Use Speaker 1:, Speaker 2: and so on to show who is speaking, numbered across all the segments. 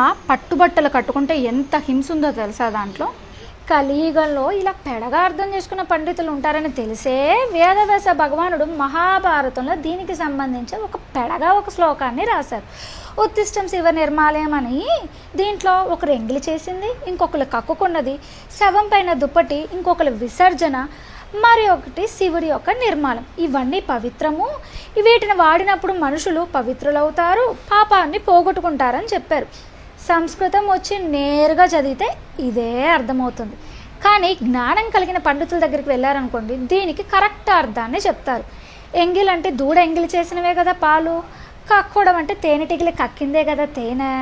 Speaker 1: అమ్మ పట్టుబట్టలు కట్టుకుంటే ఎంత హింస ఉందో తెలుసా దాంట్లో? కలియుగంలో ఇలా పెడగా అర్థం చేసుకున్న పండితులు ఉంటారని తెలిసే వేదవ్యాస భగవానుడు మహాభారతంలో దీనికి సంబంధించి ఒక పెడగా ఒక శ్లోకాన్ని రాశారు. ఉత్తిష్టం శివ నిర్మాలయం అని దీంట్లో ఒకరు ఎంగిలి చేసింది ఇంకొకరు కక్కుకున్నది శవం పైన దుప్పటి ఇంకొకరు విసర్జన మరి ఒకటి శివుడి యొక్క నిర్మాణం. ఇవన్నీ పవిత్రము. వీటిని వాడినప్పుడు మనుషులు పవిత్రులవుతారు పాపాన్ని పోగొట్టుకుంటారని చెప్పారు. సంస్కృతం వచ్చి నేరుగా చదివితే ఇదే అర్థమవుతుంది. కానీ జ్ఞానం కలిగిన పండితుల దగ్గరికి వెళ్ళారనుకోండి దీనికి కరెక్ట్ అర్థాన్ని చెప్తారు. ఎంగిల్ అంటే దూడ ఎంగిలి చేసినవే కదా పాలు కక్కోవడం అంటే తేనెటీగలు కక్కిందే కదా తేనె.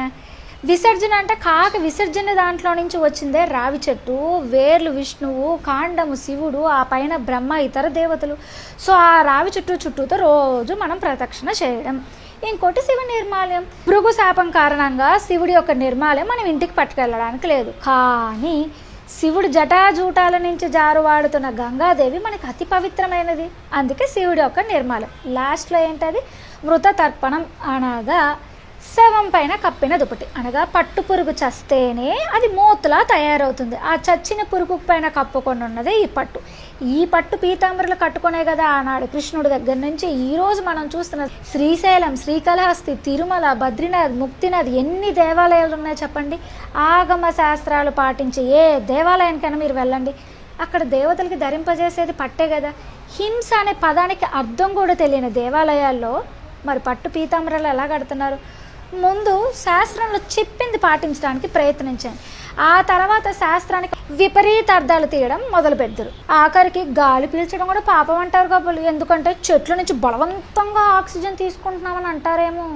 Speaker 1: విసర్జన అంటే కాక విసర్జన దాంట్లో నుంచి వచ్చిందే రావి చెట్టు వేర్లు విష్ణువు కాండము శివుడు ఆ పైన బ్రహ్మ ఇతర దేవతలు. సో ఆ రావి చెట్టు చుట్టూతో రోజు మనం ప్రదక్షిణ చేయడం. ఇంకోటి శివ నిర్మాలయం? భృగు శాపం కారణంగా శివుడి యొక్క నిర్మాలయం మనం ఇంటికి పట్టుకెళ్ళడానికి లేదు. కానీ శివుడు జటాజూటాల నుంచి జారువాడుతున్న గంగాదేవి మనకి అతి పవిత్రమైనది. అందుకే శివుడి యొక్క నిర్మాలం లాస్ట్లో ఏంటది? మృత తర్పణం అనగా శవం పైన కప్పిన దుప్పటి. అనగా పట్టు పురుగు చస్తేనే అది మూతలా తయారవుతుంది. ఆ చచ్చిన పురుగు పైన కప్పుకొని ఉన్నదే ఈ పట్టు. ఈ పట్టు పీతాంబరులు కట్టుకునే కదా ఆనాడు కృష్ణుడి దగ్గర నుంచి ఈ రోజు మనం చూస్తున్న శ్రీశైలం శ్రీకాళహస్తి తిరుమల బద్రీనాథ్ ముక్తినాథ్ ఎన్ని దేవాలయాలు ఉన్నాయో చెప్పండి? ఆగమ శాస్త్రాలు పాటించే ఏ దేవాలయానికైనా మీరు వెళ్ళండి. అక్కడ దేవతలకి ధరింపజేసేది పట్టే కదా. హింస అనే పదానికి అర్థం కూడా తెలియని దేవాలయాల్లో మరి పట్టు పీతాంబరాలు ఎలా కడుతున్నారు? ముందు శాస్త్రంలో చెప్పింది పాటించడానికి ప్రయత్నించాను ఆ తర్వాత శాస్త్రానికి విపరీత అర్థాలు తీయడం మొదలు పెడతారు ఆఖరికి గాలి పీల్చడం కూడా పాపం అంటారు కాబట్టి ఎందుకంటే చెట్ల నుంచి బలవంతంగా ఆక్సిజన్ తీసుకుంటున్నామని అంటారేమో.